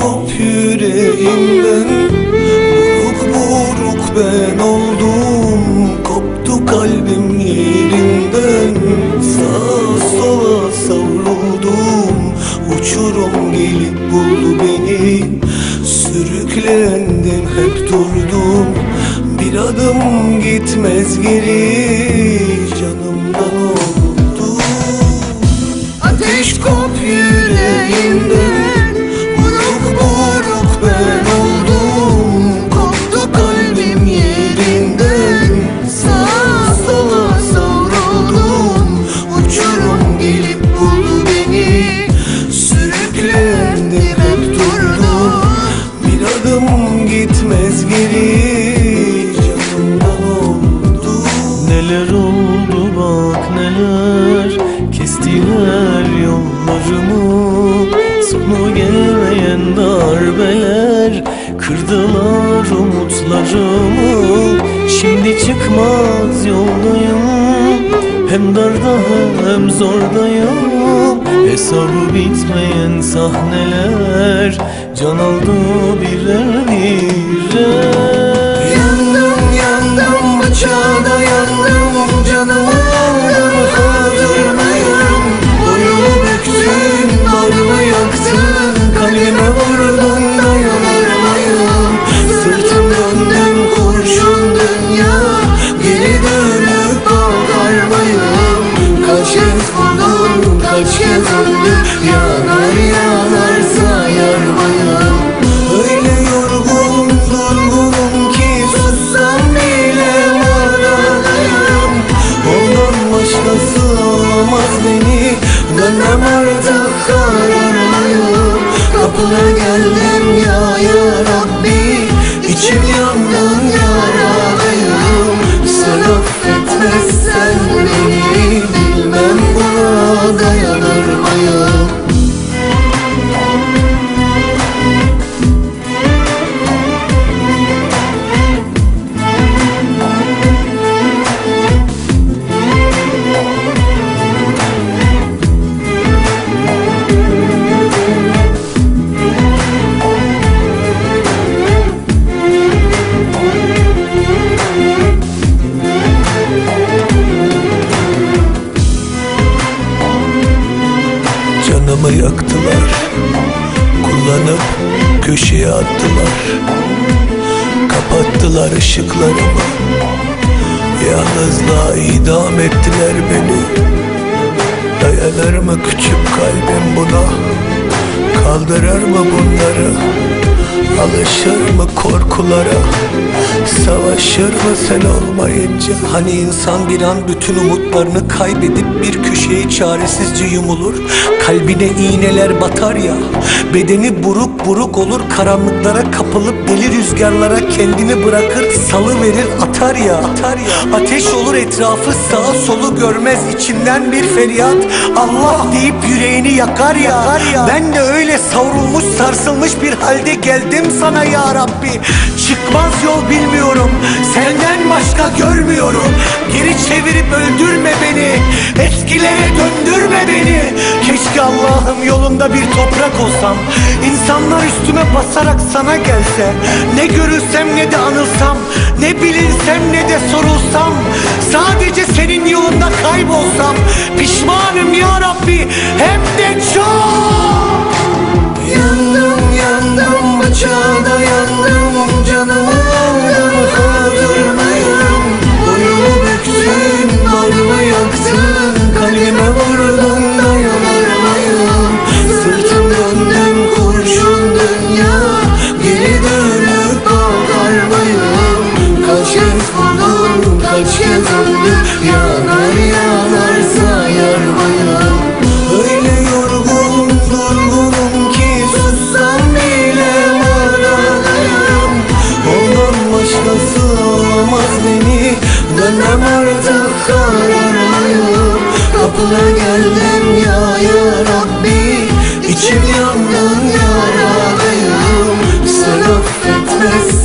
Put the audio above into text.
Kop yüreğimden Buruk buruk ben oldum. Koptu kalbim yerinden Sağa sola savruldum. Uçurum gelip buldu beni Sürüklendim hep durdum. Bir adım gitmez geri Canımdan oldu Kırdılar umutlarımı. Şimdi çıkmaz yoldayım. Hem darda hem zordayım. Hesabı bitmeyen sahneler Can aldı birer birer Kaç kez vurdum kaç kez öldüm Yanar Kullanıp köşeye attılar. Kapattılar ışıklarımı. Yalnızlığa idam ettiler beni. Dayanır mı küçük kalbim buna? Kaldırır mı bunları Alışır mı korkulara? Savaşır mı sen olmayınca? Hani insan bir an bütün umutlarını kaybedip Bir köşeye çaresizce yumulur. Kalbine iğneler batar ya. Bedeni buruk buruk olur. Karanlıklara kapılıp deli rüzgarlara kendini bırakır. Salı verir atar ya. Atar ya. Ateş olur etrafı sağa solu görmez. İçinden bir feryat. Allah deyip yüreğini yakar ya, yakar ya. Ben de öyle savrulmuş sarsılmış bir halde geldim sana ya Rabbi. Çıkmaz yol bilmiyorum Senden başka görmüyorum. Geri çevirip öldürme beni Eskilere döndürme beni. Keşke Allah'ım yolunda bir toprak olsam İnsanlar üstüme basarak sana gelse Ne görülsem ne de anılsam Ne bilinsem ne de sorulsam aşağıda yandım canımı aldım kaldırmayım Boyumu büktün barımı yaktın kalbime vurdun dayanırmayım Sırtım döndüm kurşun dünya geri dönüp bakarmayım Kaç kez buldum kaç kez öldüm yanar İçim yanmıyor ağlayalım Sen affetmezsin.